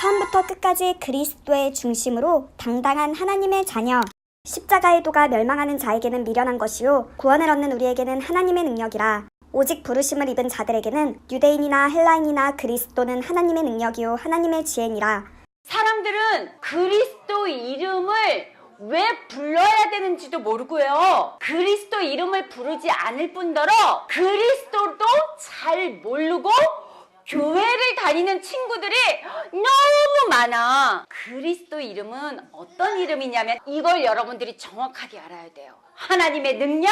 처음부터 끝까지 그리스도의 중심으로 당당한 하나님의 자녀. 십자가의 도가 멸망하는 자에게는 미련한 것이요 구원을 얻는 우리에게는 하나님의 능력이라. 오직 부르심을 입은 자들에게는 유대인이나 헬라인이나 그리스도는 하나님의 능력이요 하나님의 지혜니라. 사람들은 그리스도 이름을 왜 불러야 되는지도 모르고요. 그리스도 이름을 부르지 않을 뿐더러 그리스도도 잘 모르고 교회를 다니는 친구들이 너무 많아. 그리스도 이름은 어떤 이름이냐면 이걸 여러분들이 정확하게 알아야 돼요. 하나님의 능력,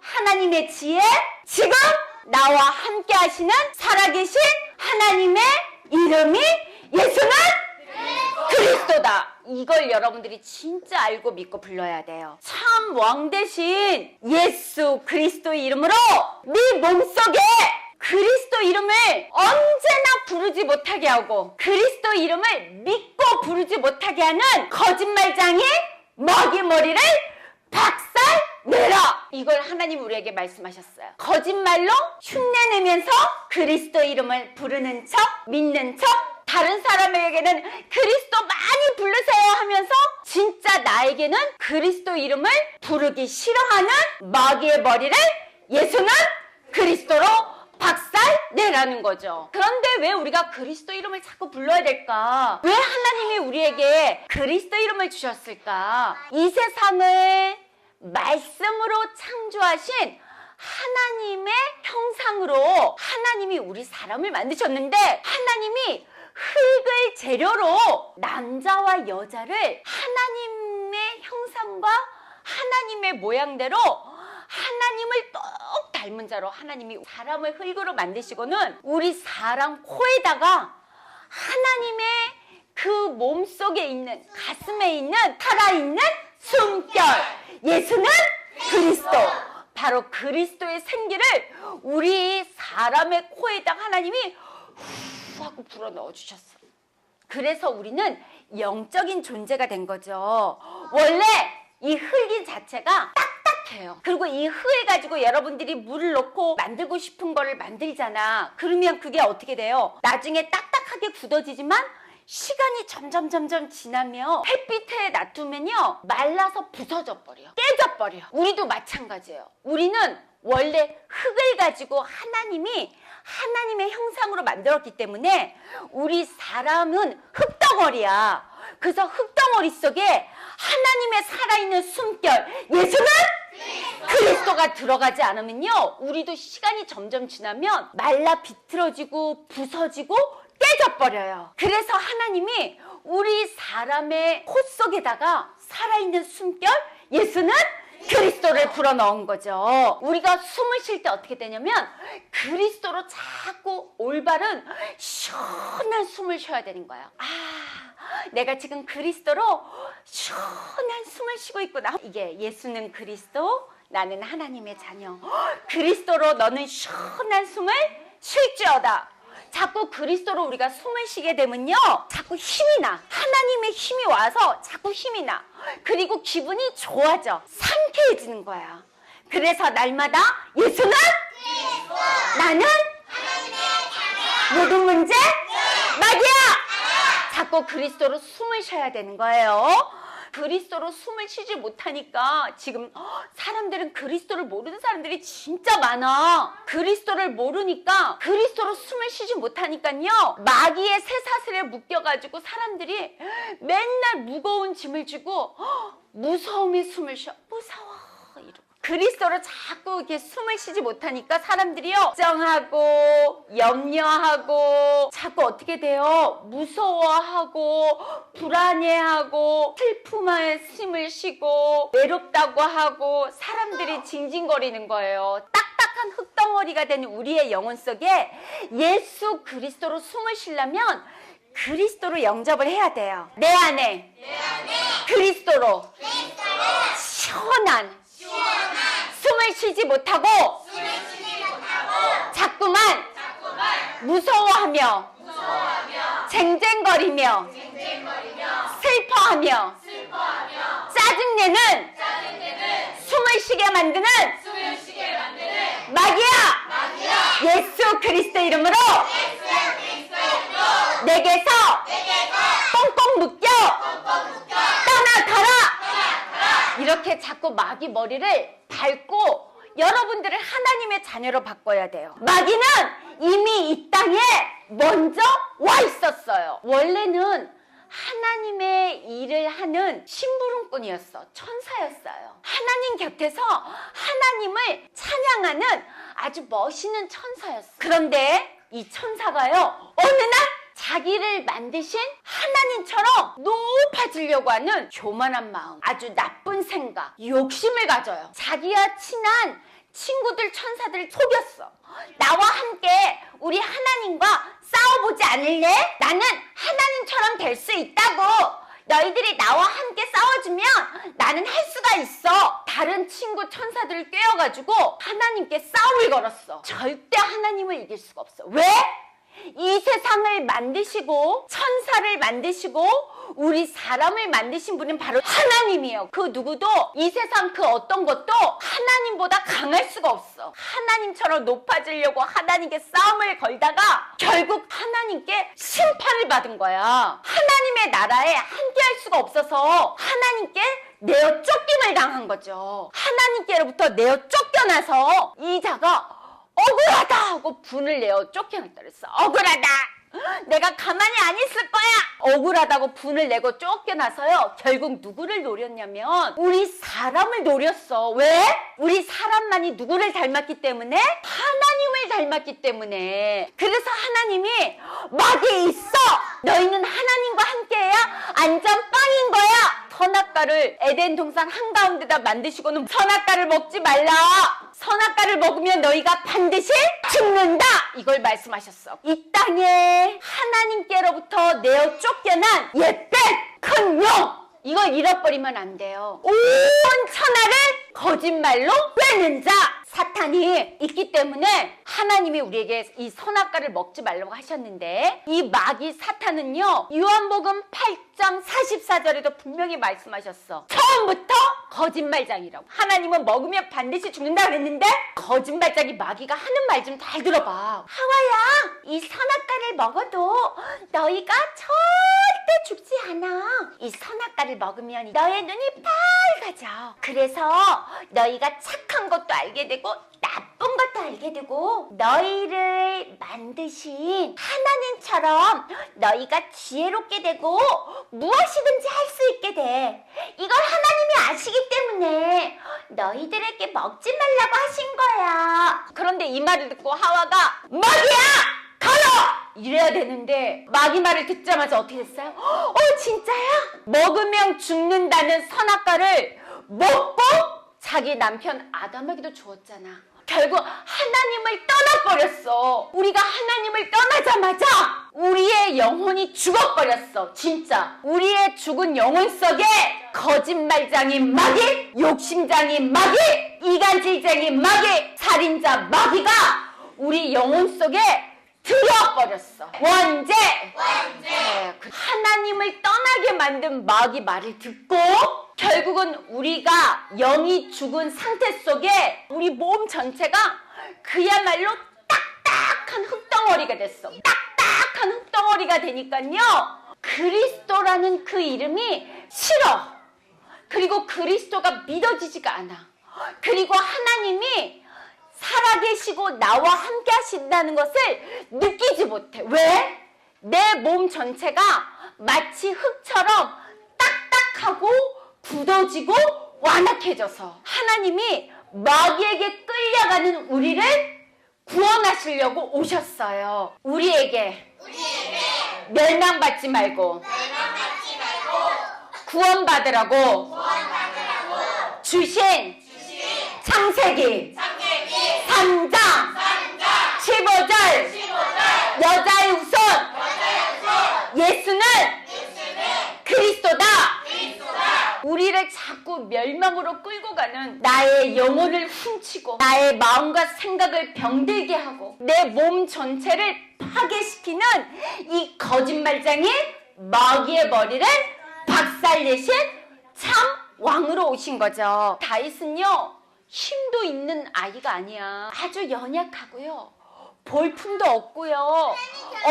하나님의 지혜, 지금 나와 함께 하시는 살아계신 하나님의 이름이 예수는 그리스도다. 이걸 여러분들이 진짜 알고 믿고 불러야 돼요. 참 왕 대신 예수 그리스도의 이름으로 네 몸속에 그리스도 이름을 언제나 부르지 못하게 하고 그리스도 이름을 믿고 부르지 못하게 하는 거짓말장이 먹이 머리를 박살 내라! 이걸 하나님 우리에게 말씀하셨어요. 거짓말로 흉내내면서 그리스도 이름을 부르는 척, 믿는 척, 다른 사람에게는 그리스도 많이 부르세요 하면서 진짜 나에게는 그리스도 이름을 부르기 싫어하는 마귀의 머리를 예수는 그리스도로 박살 내라는 거죠. 그런데 왜 우리가 그리스도 이름을 자꾸 불러야 될까? 왜 하나님이 우리에게 그리스도 이름을 주셨을까? 이 세상을 말씀으로 창조하신 하나님의 형상으로 하나님이 우리 사람을 만드셨는데 하나님이 흙을 재료로 남자와 여자를 하나님의 형상과 하나님의 모양대로 하나님을 똑 닮은 자로 하나님이 사람을 흙으로 만드시고는 우리 사람 코에다가 하나님의 그 몸속에 있는 가슴에 있는 살아있는 숨결 예수는 그리스도 바로 그리스도의 생기를 우리 사람의 코에다 하나님이 후 하고 불어 넣어 주셨어. 그래서 우리는 영적인 존재가 된 거죠. 원래 이 흙인 자체가 딱 딱해요. 그리고 이 흙을 가지고 여러분들이 물을 넣고 만들고 싶은 거를 만들잖아. 그러면 그게 어떻게 돼요? 나중에 딱딱하게 굳어지지만 시간이 점점 점점 지나면 햇빛에 놔두면요 말라서 부서져 버려 깨져 버려 우리도 마찬가지예요 우리는 원래 흙을 가지고 하나님이 하나님의 형상으로 만들었기 때문에 우리 사람은 흙덩어리야 그래서 흙덩어리 속에 하나님의 살아있는 숨결 예수는 그리스도가 들어가지 않으면요 우리도 시간이 점점 지나면 말라 비틀어지고 부서지고 깨져버려요. 그래서 하나님이 우리 사람의 코 속에다가 살아있는 숨결 예수는 그리스도를 불어넣은 거죠. 우리가 숨을 쉴 때 어떻게 되냐면 그리스도로 자꾸 올바른 시원한 숨을 쉬어야 되는 거예요. 아, 내가 지금 그리스도로 시원한 숨을 쉬고 있구나. 이게 예수는 그리스도, 나는 하나님의 자녀. 그리스도로 너는 시원한 숨을 쉴지어다. 자꾸 그리스도로 우리가 숨을 쉬게 되면요. 자꾸 힘이 나. 하나님의 힘이 와서 자꾸 힘이 나. 그리고 기분이 좋아져. 상쾌해지는 거야. 그래서 날마다 예수는 나는 모든 문제 마귀야. 자꾸 그리스도로 숨을 쉬어야 되는 거예요. 그리스도로 숨을 쉬지 못하니까 지금 사람들은 그리스도를 모르는 사람들이 진짜 많아. 그리스도를 모르니까 그리스도로 숨을 쉬지 못하니까요. 마귀의 쇠사슬에 묶여가지고 사람들이 맨날 무거운 짐을 지고 무서움에 숨을 쉬어. 무서워. 이러고. 그리스도로 자꾸 이렇게 숨을 쉬지 못하니까 사람들이요 걱정하고 염려하고 자꾸 어떻게 돼요? 무서워하고 불안해하고 슬픔에 숨을 쉬고 외롭다고 하고 사람들이 징징거리는 거예요. 딱딱한 흙덩어리가 된 우리의 영혼 속에 예수 그리스도로 숨을 쉬려면 그리스도로 영접을 해야 돼요. 내 안에, 그리스도로 시원한 숨을 쉬지 못하고 자꾸만 무서워하며 쟁쟁거리며 슬퍼하며 짜증내는 숨을 쉬게 만드는 마귀야! 예수 그리스도 이름으로 내 내게서 꽁꽁 묶여 떠나가라 이렇게 자꾸 마귀 머리를 밟고 여러분들을 하나님의 자녀로 바꿔야 돼요. 마귀는 이미 이 땅에 먼저 와 있었어요. 원래는 하나님의 일을 하는 심부름꾼이었어. 천사였어요. 하나님 곁에서 하나님을 찬양하는 아주 멋있는 천사였어. 그런데 이 천사가요, 어느 날 자기를 만드신 하나님처럼 높아지려고 하는 교만한 마음, 아주 나쁜 생각, 욕심을 가져요. 자기와 친한 친구들 천사들을 속였어. 나와 함께 우리 하나님과 싸워보지 않을래? 나는 하나님처럼 될 수 있다고. 너희들이 나와 함께 싸워주면 나는 할 수가 있어. 다른 친구 천사들을 꿰어가지고 하나님께 싸움을 걸었어. 절대 하나님을 이길 수가 없어. 왜? 이 세상을 만드시고 천사를 만드시고 우리 사람을 만드신 분은 바로 하나님이에요. 그 누구도 이 세상 그 어떤 것도 하나님보다 강할 수가 없어. 하나님처럼 높아지려고 하나님께 싸움을 걸다가 결국 하나님께 심판을 받은 거야. 하나님의 나라에 함께 할 수가 없어서 하나님께 내어 쫓김을 당한 거죠. 하나님께로부터 내어 쫓겨나서 이 자가 억울하다 하고 분을 내어 쫓겨났다 그랬어. 억울하다. 내가 가만히 안 있을 거야. 억울하다고 분을 내고 쫓겨나서요. 결국 누구를 노렸냐면 우리 사람을 노렸어. 왜? 우리 사람만이 누구를 닮았기 때문에 하나님을 닮았기 때문에. 그래서 하나님이 막이 있어. 너희는 하나님과 함께해야 안전빵인 거야. 선악과를 에덴 동산 한가운데다 만드시고는 선악과를 먹지 말라. 선악과를 먹으면 너희가 반드시 죽는다. 이걸 말씀하셨어. 이 땅에 하나님께로부터 내어 쫓겨난 옛뱀 큰 용. 이걸 잃어버리면 안 돼요. 온 천하를 거짓말로 빼는 자. 사탄이 있기 때문에 하나님이 우리에게 이 선악과를 먹지 말라고 하셨는데 이 마귀 사탄은요 요한복음 8장 44절에도 분명히 말씀하셨어 처음부터 거짓말장이라고 하나님은 먹으면 반드시 죽는다 그랬는데 거짓말장이 마귀가 하는 말 좀 잘 들어봐 하와야 이 선악과를 먹어도 너희가 절대 죽지 않아 이 선악과를 먹으면 너의 눈이 빨가져 그래서 너희가 착한 것도 알게 되고 나쁜 것도 알게 되고 너희를 만드신 하나님처럼 너희가 지혜롭게 되고 무엇이든지 할 수 있게 돼. 이걸 하나님이 아시기 때문에 너희들에게 먹지 말라고 하신 거야. 그런데 이 말을 듣고 하와가 마귀야! 이래야 되는데 마귀 말을 듣자마자 어떻게 됐어요? 어 진짜야? 먹으면 죽는다는 선악과를 먹고 자기 남편 아담에게도 주었잖아. 결국 하나님을 떠나버렸어. 우리가 하나님을 떠나자마자 우리의 영혼이 죽어버렸어. 진짜. 우리의 죽은 영혼 속에 거짓말장인 마귀, 욕심장인 마귀, 이간질장인 마귀, 살인자 마귀가 우리 영혼 속에 들어버렸어. 원죄! 네, 그 하나님을 떠나게 만든 마귀 말을 듣고 결국은 우리가 영이 죽은 상태 속에 우리 몸 전체가 그야말로 딱딱한 흙덩어리가 됐어. 딱딱한 흙덩어리가 되니까요. 그리스도라는 그 이름이 싫어. 그리고 그리스도가 믿어지지가 않아. 그리고 하나님이 살아계시고 나와 함께 하신다는 것을 느끼지 못해. 왜? 내 몸 전체가 마치 흙처럼 딱딱하고 굳어지고 완악해져서 하나님이 마귀에게 끌려가는 우리를 구원하시려고 오셨어요. 우리에게, 멸망받지 말고, 구원받으라고, 주신, 창세기, 3장, 15절, 여자의 우선, 예수는 그리스도다. 우리를 자꾸 멸망으로 끌고 가는 나의 영혼을 훔치고 나의 마음과 생각을 병들게 하고 내 몸 전체를 파괴시키는 이 거짓말장인 마귀의 머리를 박살내신 참 왕으로 오신 거죠. 다윗은요 힘도 있는 아이가 아니야. 아주 연약하고요. 볼품도 없고요.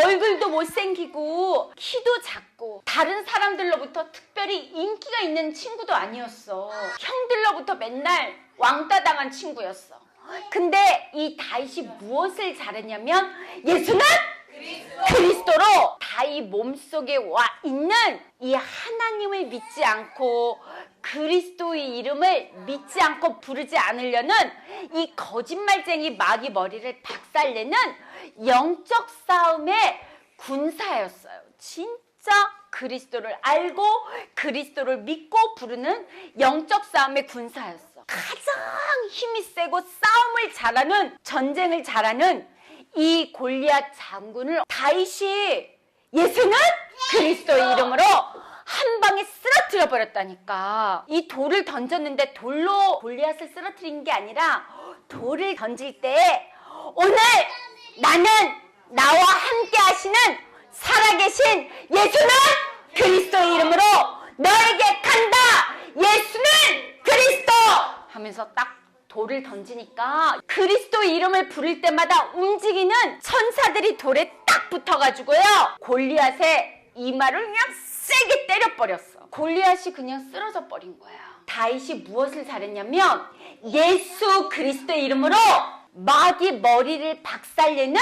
얼굴도 못생기고 키도 작고 다른 사람들로부터 특별히 인기가 있는 친구도 아니었어. 형들로부터 맨날 왕따 당한 친구였어. 근데 이 다윗이 무엇을 잘했냐면 예수는 그리스도로 다윗 몸속에 와 있는 이 하나님을 믿지 않고 그리스도의 이름을 믿지 않고 부르지 않으려는 이 거짓말쟁이 마귀 머리를 박살내는 영적 싸움의 군사였어요. 진짜 그리스도를 알고 그리스도를 믿고 부르는 영적 싸움의 군사였어. 가장 힘이 세고 싸움을 잘하는 전쟁을 잘하는 이 골리앗 장군을 다윗이 예수는 그리스도의 이름으로 한 방에 쓰러뜨려 버렸다니까. 이 돌을 던졌는데 돌로 골리앗을 쓰러뜨린 게 아니라 돌을 던질 때 오늘 나는 나와 함께 하시는 살아계신 예수는 그리스도의 이름으로 너에게 간다. 예수는 그리스도 하면서 딱 돌을 던지니까 그리스도 이름을 부를 때마다 움직이는 천사들이 돌에 딱 붙어가지고요. 골리앗의 이마를 그냥 세게 때려버렸어. 골리앗이 그냥 쓰러져 버린 거야. 다윗이 무엇을 잘했냐면 예수 그리스도의 이름으로 마귀 머리를 박살내는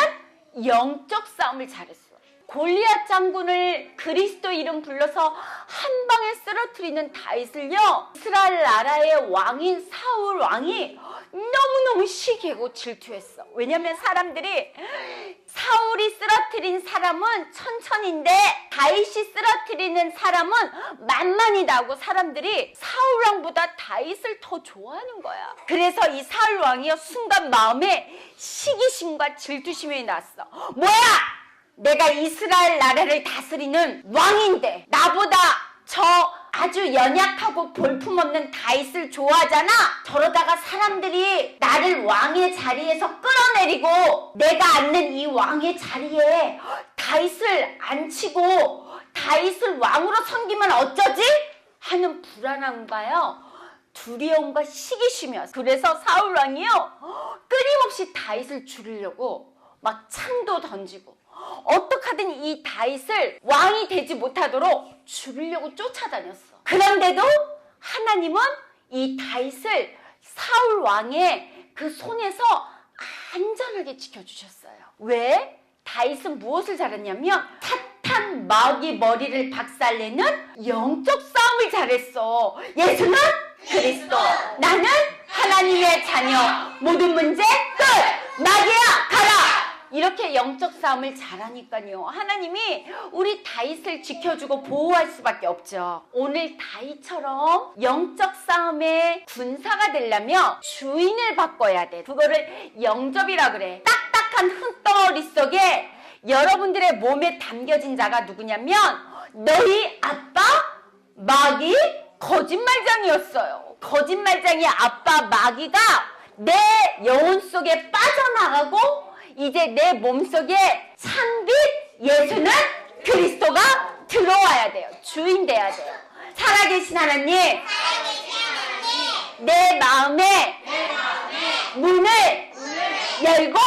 영적 싸움을 잘했어 골리앗 장군을 그리스도 이름 불러서 한 방에 쓰러뜨리는 다윗을요 이스라엘 나라의 왕인 사울 왕이 너무너무 시기하고 질투했어. 왜냐면 사람들이 사울이 쓰러뜨린 사람은 천천인데 다윗이 쓰러뜨리는 사람은 만만이다고 사람들이 사울 왕보다 다윗을 더 좋아하는 거야. 그래서 이 사울 왕이요 순간 마음에 시기심과 질투심이 났어. 뭐야 내가 이스라엘 나라를 다스리는 왕인데 나보다 저 아주 연약하고 볼품없는 다윗을 좋아하잖아. 저러다가 사람들이 나를 왕의 자리에서 끌어내리고 내가 앉는 이 왕의 자리에 다윗을 앉히고 다윗을 왕으로 섬기면 어쩌지? 하는 불안함과요. 두려움과 시기심이었어. 그래서 사울 왕이요. 끊임없이 다윗을 죽이려고 막 창도 던지고 어떻게든 이 다윗을 왕이 되지 못하도록 죽이려고 쫓아다녔어. 그런데도 하나님은 이 다윗을 사울 왕의 그 손에서 안전하게 지켜주셨어요. 왜? 다윗은 무엇을 잘했냐면 사탄 마귀 머리를 박살내는 영적 싸움을 잘했어. 예수는 그리스도. 나는 하나님의 자녀. 모든 문제 끝. 가라. 이렇게 영적 싸움을 잘하니까요. 하나님이 우리 다윗을 지켜주고 보호할 수밖에 없죠. 오늘 다윗처럼 영적 싸움의 군사가 되려면 주인을 바꿔야 돼. 그거를 영접이라 그래. 딱딱한 흙덩어리 속에 여러분들의 몸에 담겨진 자가 누구냐면 너희 아빠 마귀 거짓말장이었어요. 거짓말장이 아빠 마귀가 내 영혼 속에 빠져나가고 이제 내 몸속에 찬빛 예수는 그리스도가 들어와야 돼요. 주인 돼야 돼요. 살아계신 하나님, 내 마음에 문을 열고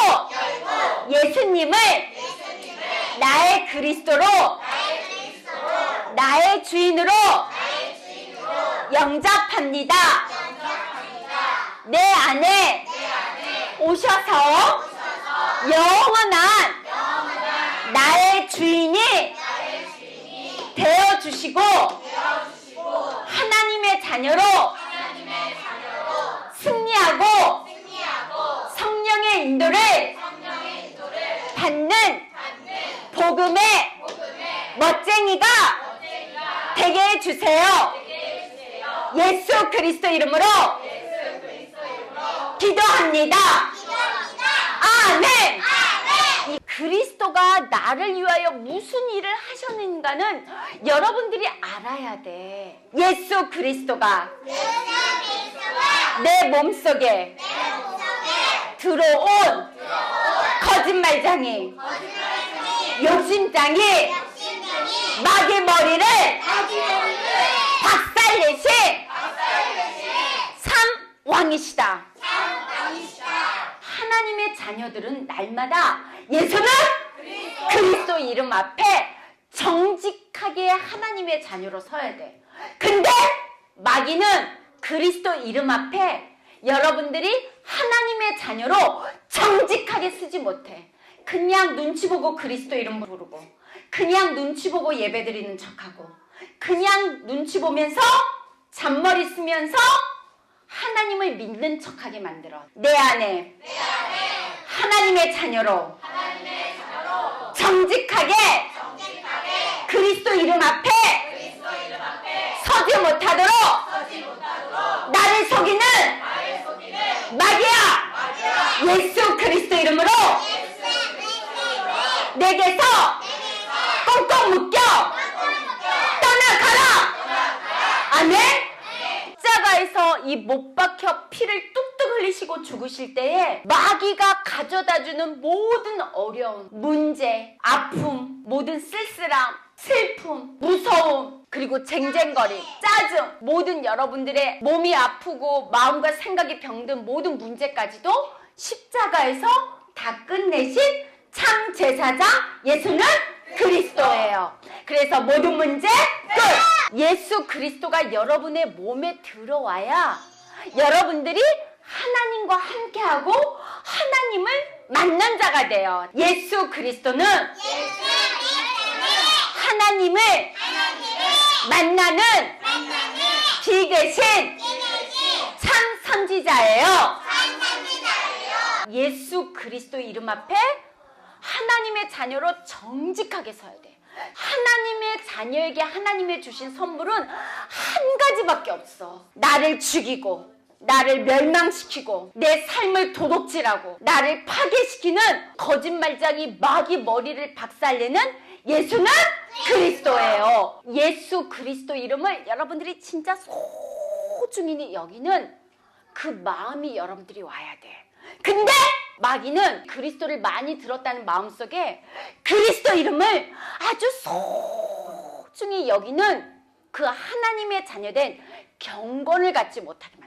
예수님을 나의 그리스도로 나의 주인으로 영접합니다. 내 안에 오셔서 영원한 나의 주인이 되어 주시고 하나님의 자녀로 승리하고 성령의 인도를 받는 복음의 멋쟁이가 되게 해주세요. 예수 그리스도 이름으로 기도합니다. 아멘. 이 그리스도가 나를 위하여 무슨 일을 하셨는가는 여러분들이 알아야 돼. 예수 그리스도가 내 몸속에 들어온 거짓말장이 욕심장이 마귀 머리를 박살내신 삼 왕이시다. 하나님의 자녀들은 날마다 예수는 그리스도 이름 앞에 정직하게 하나님의 자녀로 서야 돼. 근데 마귀는 그리스도 이름 앞에 여러분들이 하나님의 자녀로 정직하게 쓰지 못해. 그냥 눈치 보고 그리스도 이름 부르고, 그냥 눈치 보고 예배 드리는 척하고, 그냥 눈치 보면서 잔머리 쓰면서 하나님을 믿는 척하게 만들어. 내 안에, 하나님의 자녀로, 정직하게, 그리스도 이름 앞에, 서지 못하도록, 나를 속이는, 마귀야, 예수 그리스도 이름으로 내게서 꽁꽁 묶여 떠나가라. 아멘. 십자가에서 이 못 박혀 피를 뚝 뚝 흘리시고 죽으실 때에 마귀가 가져다주는 모든 어려움, 문제, 아픔, 모든 쓸쓸함, 슬픔, 무서움, 그리고 쟁쟁거림, 짜증, 모든 여러분들의 몸이 아프고 마음과 생각이 병든 모든 문제까지도 십자가에서 다 끝내신 참 제사자 예수는 그리스도예요. 그래서 모든 문제 끝! 예수 그리스도가 여러분의 몸에 들어와야 여러분들이 하나님과 함께하고 하나님을 만난 자가 돼요. 예수 그리스도는 하나님을 만나는 비계신 참 선지자예요. 예수 그리스도 이름 앞에 하나님의 자녀로 정직하게 서야 돼. 하나님의 자녀에게 하나님의 주신 선물은 한 가지밖에 없어. 나를 죽이고, 나를 멸망시키고, 내 삶을 도둑질하고, 나를 파괴시키는 거짓말장이 마귀 머리를 박살내는 예수는 그리스도예요. 예수 그리스도 이름을 여러분들이 진짜 소중히 여기는 그 마음이 여러분들이 와야 돼. 근데 마귀는 그리스도를 많이 들었다는 마음속에 그리스도 이름을 아주 소중히 여기는 그 하나님의 자녀된 경건을 갖지 만들어.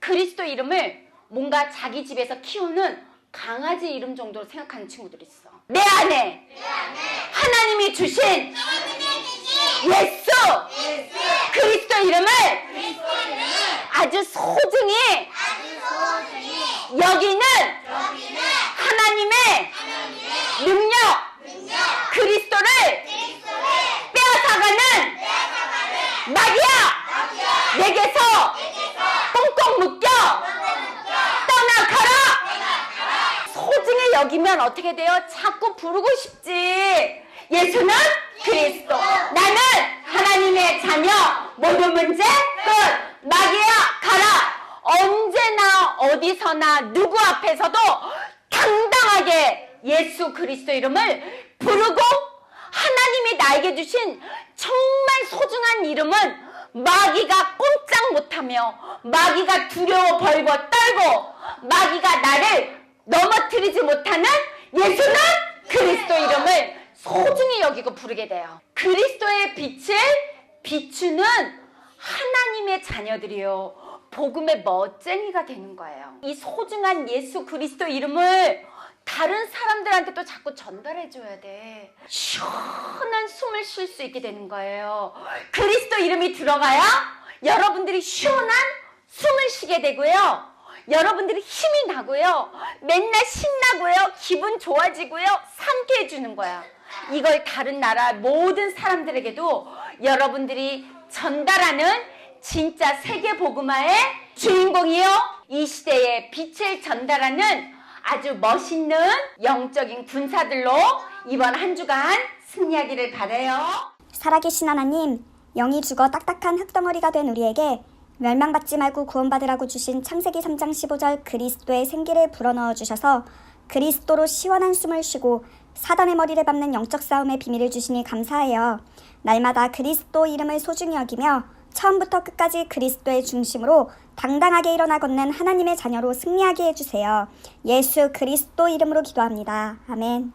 그리스도 이름을 뭔가 자기 집에서 키우는 강아지 이름 정도로 생각하는 친구들이 있어. 내 안에 하나님이 주신 예수 그리스도 이름을 아주 소중히 여기는 하나님의 능력 그리스도를 빼앗아가는 마귀야 내게서 꽁 꽁 묶여! 떠나가라! 소중히 여기면 어떻게 돼요? 자꾸 부르고 싶지. 예수는 그리스도. 나는 하나님의 자녀. 모든 문제 끝. 마귀야 가라. 언제나 어디서나 누구 앞에서도 당당하게 예수 그리스도 이름을 부르고 하나님이 나에게 주신 정말 소중한 이름은 마귀가 꼼짝 못하며 마귀가 두려워 벌고 떨고 마귀가 나를 넘어뜨리지 못하는 예수는 그리스도 이름을 소중히 여기고 부르게 돼요. 그리스도의 빛을 비추는 하나님의 자녀들이요. 복음의 멋쟁이가 되는 거예요. 이 소중한 예수 그리스도 이름을 다른 사람들한테도 자꾸 전달해 줘야 돼. 시원한 숨을 쉴 수 있게 되는 거예요. 그리스도 이름이 들어가야 여러분들이 시원한 숨을 쉬게 되고요. 여러분들이 힘이 나고요. 맨날 신나고요. 기분 좋아지고요. 상쾌해 주는 거야. 이걸 다른 나라 모든 사람들에게도 여러분들이 전달하는 진짜 세계 복음화의 주인공이요. 이 시대에 빛을 전달하는 아주 멋있는 영적인 군사들로 이번 한 주간 승리하기를 바래요. 살아계신 하나님, 영이 죽어 딱딱한 흙덩어리가 된 우리에게 멸망받지 말고 구원받으라고 주신 창세기 3장 15절 그리스도의 생기를 불어넣어 주셔서 그리스도로 시원한 숨을 쉬고 사단의 머리를 밟는 영적 싸움의 비밀을 주시니 감사해요. 날마다 그리스도 이름을 소중히 여기며 처음부터 끝까지 그리스도의 중심으로 당당하게 일어나 걷는 하나님의 자녀로 승리하게 해주세요. 예수 그리스도 이름으로 기도합니다. 아멘.